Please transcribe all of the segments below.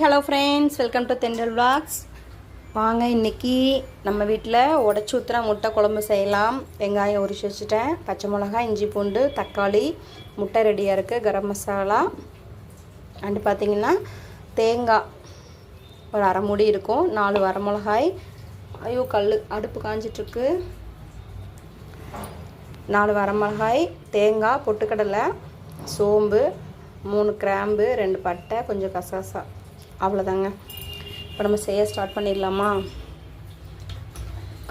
Hello friends welcome to Thendral vlogs வாங்க இன்னைக்கு நம்ம வீட்டில் உடச்சி ஊற்றுற முட்டை குழம்பு செய்யலாம். வெங்காயம் உரிச்சு வச்சுட்டேன். பச்சை மிளகாய் இஞ்சி பூண்டு தக்காளி முட்டை ரெடியாக இருக்குது கரம் மசாலா. அண்டு பார்த்தீங்கன்னா தேங்காய். ஒரு அரை மூடி இருக்கும். நாலு வரமிளகாய். ஐயோ கல் அடுப்பு காஞ்சிட்ருக்கு. நாலு வரமிளகாய் தேங்காய் பொட்டுக்கடலை சோம்பு மூணு கிராம்பு ரெண்டு பட்டை கொஞ்சம் கசகசா. அவ்வளோதாங்க. இப்போ நம்ம செய்ய ஸ்டார்ட் பண்ணிடலாமா?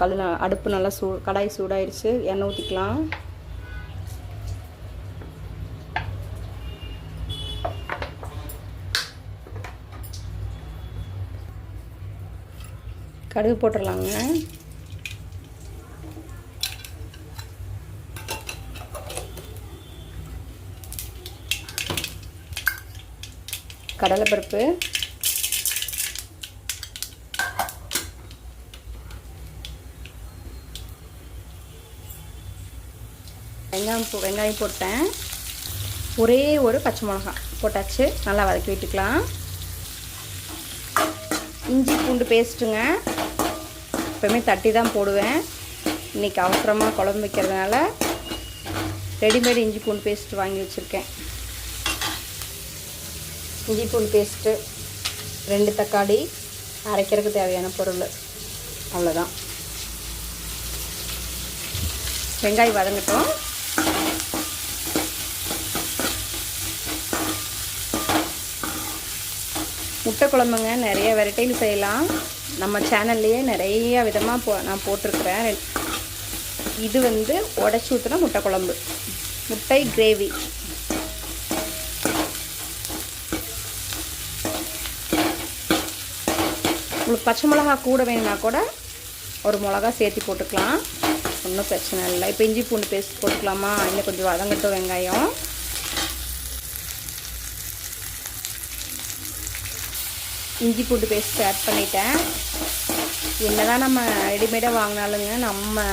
கல் அடுப்பு நல்லா சூ கடாய் சூடாயிடுச்சு எண்ணெய் ஊற்றிக்கலாம் கடுகு போட்டுடலாங்க. கடலைப்பருப்பு. வெங்காயம் போ வெங்காயம் போட்டேன். ஒரே ஒரு பச்சை மிளகாய் போட்டாச்சு. நல்லா வதக்கி விட்டுக்கலாம். இஞ்சி பூண்டு பேஸ்ட்டுங்க. எப்போவுமே தட்டி தான் போடுவேன். இன்றைக்கி அவசரமாக குழம்பு வைக்கிறதுனால ரெடிமேட் இஞ்சி பூண்டு பேஸ்ட் வாங்கி வச்சுருக்கேன். இஞ்சி பூண்டு பேஸ்ட்டு ரெண்டு தக்காளி அரைக்கிறதுக்கு தேவையான பொருள். அவ்வளோதான் வெங்காயம் வதங்கட்டும். முட்டை குழம்புங்க நிறைய வெரைட்டியில் செய்யலாம். நம்ம சேனல்லையே நிறைய விதமாக போ நான் போட்டிருக்கிறேன். இது வந்து உடச்சி ஊற்றின முட்டை குழம்பு. முட்டை கிரேவி. உங்களுக்கு பச்சை மிளகா கூட வேணும்னா கூட ஒரு மிளகா சேர்த்து போட்டுக்கலாம். ஒன்றும் பிரச்சனை இல்லை. இப்போ இஞ்சி பூண்டு பேஸ்ட் போட்டுக்கலாமா? இன்னும் கொஞ்சம் வதங்கட்டும் வெங்காயம். இஞ்சி பூண்டு பேஸ்ட் ஆட் பண்ணிட்டேன். என்னதான் நம்ம ரெடிமேடாக வாங்கினாலுங்க நம்ம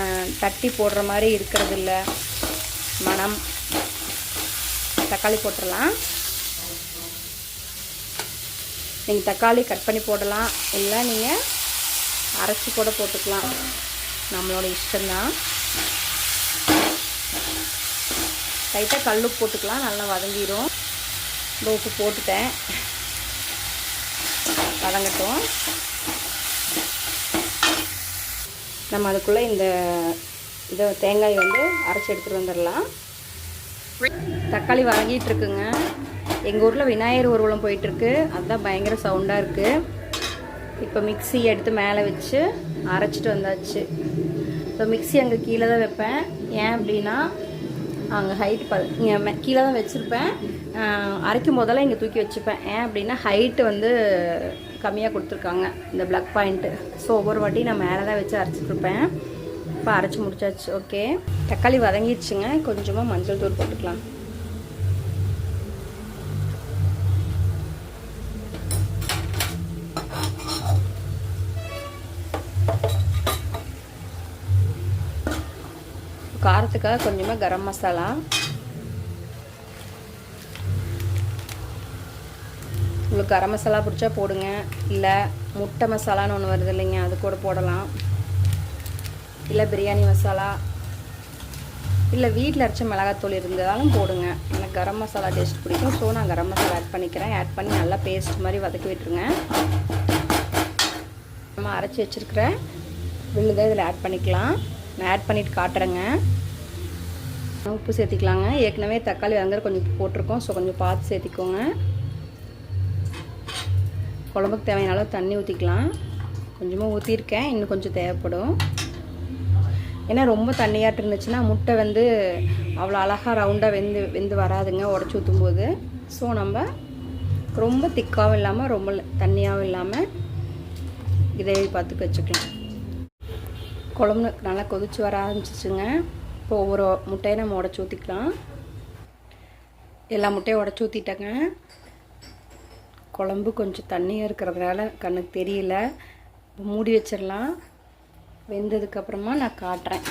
தட்டி போடுற மாதிரி இருக்கிறது இல்லை மனம் தக்காளி போட்டுடலாம். நீங்கள் தக்காளி கட் பண்ணி போடலாம். இல்லை நீங்கள் அரைச்சி கூட போட்டுக்கலாம். நம்மளோட இஷ்டம்தான். லைட்டாக கல் போட்டுக்கலாம். நல்லா வதங்கிடும் இந்த உப்பு போட்டுட்டேன். வதங்கட்டும் நம்ம அதுக்குள்ளே இந்த இதை தேங்காய் வந்து அரைச்சி எடுத்துகிட்டு வந்துடலாம். தக்காளி வதங்கிட்டு இருக்குங்க. எங்கள் ஊரில் விநாயகர் ஊர்வலம் போயிட்டுருக்கு. அதுதான் பயங்கர சவுண்டாக இருக்குது இப்போ மிக்ஸி எடுத்து மேலே வச்சு அரைச்சிட்டு வந்தாச்சு. இப்போ மிக்சி அங்கே கீழே தான் வைப்பேன். ஏன் அப்படின்னா அங்கே ஹைட் ப இங்கே கீழே தான் வச்சுருப்பேன். அரைக்கும் போதெல்லாம் இங்கே தூக்கி வச்சுப்பேன். ஏன் அப்படின்னா ஹைட்டு வந்து கம்மியாக கொடுத்துருக்காங்க இந்த பிளக் பாயிண்ட்டு ஸோ ஒவ்வொரு வாட்டி நான் மேலே தான் வச்சு அரைச்சிட்ருப்பேன். இப்போ அரைச்சி முடிச்சாச்சு ஓகே தக்காளி வதங்கிடுச்சுங்க. கொஞ்சமாக மஞ்சள் தூள் போட்டுக்கலாம். காரத்துக்காக கொஞ்சமாக கரம் மசாலா. உங்களுக்கு கரம் மசாலா பிடிச்சா போடுங்க. இல்லை முட்டை மசாலான்னு ஒன்று வருது இல்லைங்க அது கூட போடலாம். இல்லை பிரியாணி மசாலா. இல்லை வீட்டில் அரைச்ச மிளகாத்தூள் இருந்தாலும் போடுங்க. எனக்கு கரம் மசாலா டேஸ்ட் பிடிக்கும். ஸோ நான் கரம் மசாலா ஆட் பண்ணிக்கிறேன். ஆட் பண்ணி நல்லா பேஸ்ட் மாதிரி வதக்கி விட்டுருங்க. நம்ம அரைச்சி வச்சுருக்கிற விழுதை இதில் ஆட் பண்ணிக்கலாம். நான் ஆட் பண்ணிவிட்டு காட்டுறேங்க. உப்பு சேர்த்திக்கலாங்க. ஏற்கனவே தக்காளி வதங்குற கொஞ்சம் போட்டிருக்கோம். ஸோ கொஞ்சம் பார்த்து சேர்த்திக்கோங்க. குழம்புக்கு தேவையான அளவு தண்ணி ஊற்றிக்கலாம் கொஞ்சமாக ஊற்றிருக்கேன் இன்னும் கொஞ்சம் தேவைப்படும். ஏன்னா ரொம்ப தண்ணியாட்டு இருந்துச்சுன்னா முட்டை வந்து அவ்வளோ அழகாக ரவுண்டாக வெந்து வெந்து வராதுங்க உடச்சி ஊற்றும் போது ஸோ நம்ம ரொம்ப திக்காகவும் இல்லாமல் ரொம்ப தண்ணியாகவும் இல்லாமல் கிரேவி பார்த்து வச்சுக்கலாம். குழம்பு நல்லா கொதிச்சு வர ஆரம்பிச்சிச்சுங்க. இப்போ ஒவ்வொரு முட்டையை நம்ம உடச்சி ஊற்றிக்கலாம் எல்லா முட்டையும் உடச்சி ஊற்றிட்டேங்க குழம்பு கொஞ்சம் தண்ணியாக இருக்கிறதுனால கண்ணுக்கு தெரியல. மூடி வச்சிடலாம். வெந்ததுக்கப்புறமா நான் காட்டுறேன்.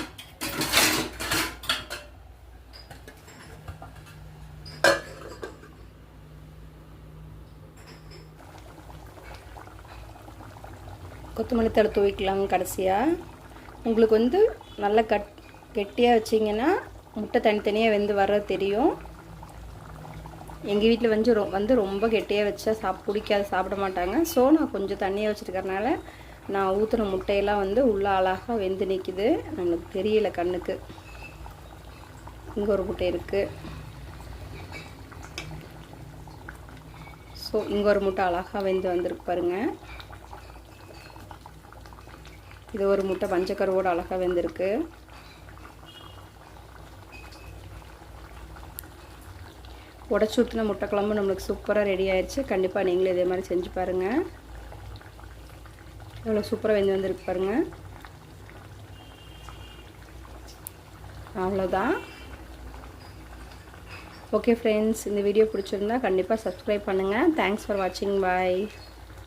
கொத்தமல்லி தழை தூவிக்கலாம் கடைசியாக உங்களுக்கு வந்து நல்லா கட் கெட்டியாக வச்சிங்கன்னா முட்டை தனித்தனியாக வெந்து வர்றது தெரியும். எங்கள் வீட்டில் வந்து ரொ வந்து ரொம்ப கெட்டியாக வச்சா சாப் பிடிக்காது சாப்பிட மாட்டாங்க. ஸோ நான் கொஞ்சம் தண்ணியாக வச்சுருக்கறனால நான் ஊற்றுன முட்டையெல்லாம் வந்து உள்ளே அழகாக வெந்து நிற்கிது நம்மளுக்கு தெரியல கண்ணுக்கு. இங்கே ஒரு முட்டை இருக்குது ஸோ இங்கே ஒரு முட்டை அழகாக வெந்து வந்திருக்கு பாருங்கள் இது ஒரு முட்டை பஞ்சக்கருவோடு அழகாக வெந்திருக்கு. உடச்சி ஊற்றின முட்டை குழம்பு நம்மளுக்கு சூப்பராக ரெடி ஆயிடுச்சு. கண்டிப்பாக நீங்களும் இதே மாதிரி செஞ்சு பாருங்கள் எவ்வளோ சூப்பராக வெந்து வந்திருக்கு பாருங்கள் அவ்வளோதான் ஓகே ஃப்ரெண்ட்ஸ் இந்த வீடியோ பிடிச்சிருந்தா கண்டிப்பாக சப்ஸ்கிரைப் பண்ணுங்கள் தேங்க்ஸ் ஃபார் வாட்சிங் பாய்